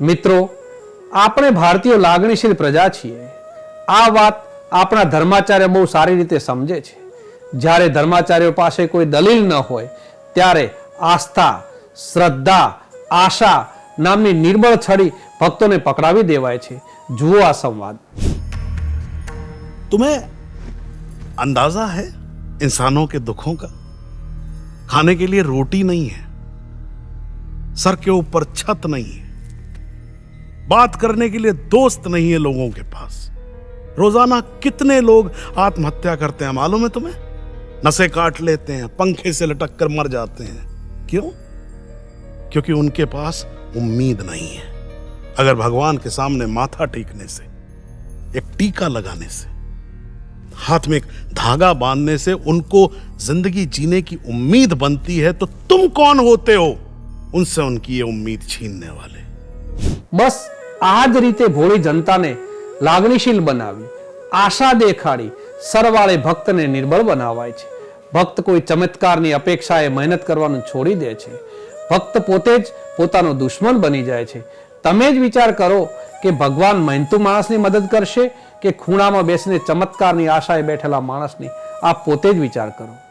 મિત્રો આપણે ભારતીયો લાગણીશીલ પ્રજા છીએ આ વાત આપણા ધર્માચાર્ય બહુ સારી રીતે સમજે છે જ્યારે ધર્માચાર્યો પાસે કોઈ દલીલ ન હોય ત્યારે આસ્થા શ્રદ્ધા આશા નામની નિર્બળ છડી ભક્તોને પકડાવી દેવાય છે જુઓ આ સંવાદ तुम्हें अंदाजा है इंसानों के दुखों का खाने के लिए रोटी नहीं है सर के ऊपर छत नहीं है बात करने के लिए दोस्त नहीं है लोगों के पास। रोज़ाना कितने लोग आत्महत्या करते हैं मालूम है तुम्हें? नशे काट लेते हैं, पंखे से लटक कर मर जाते हैं। क्यों? क्योंकि उनके पास उम्मीद नहीं है। अगर भगवान के सामने माथा टेकने से, एक टीका लगाने से, हाथ में एक धागा बांधने से उनको ज़िंदगी जीने की उम्मीद बनती है तो तुम कौन होते हो? उनसे उनकी ये उम्मीद छीनने वाले। બસ આ જ રીતે ભોળી જનતાને લાગણીશીલ બનાવી, આશા દેખાડી સરવાળે ભક્તને નિર્બળ બનાવાય છે. ભક્ત કોઈ ચમત્કારની અપેક્ષાએ મહેનત કરવાનું છોડી દે છે. ભક્ત પોતે જ પોતાનો દુશ્મન બની જાય છે. તમે જ વિચાર કરો કે ભગવાન મહેનતુ માણસની મદદ કરશે કે ખૂણામાં બેસીને ચમત્કારની આશાએ બેઠેલા માણસની. આ પોતે જ વિચાર કરો.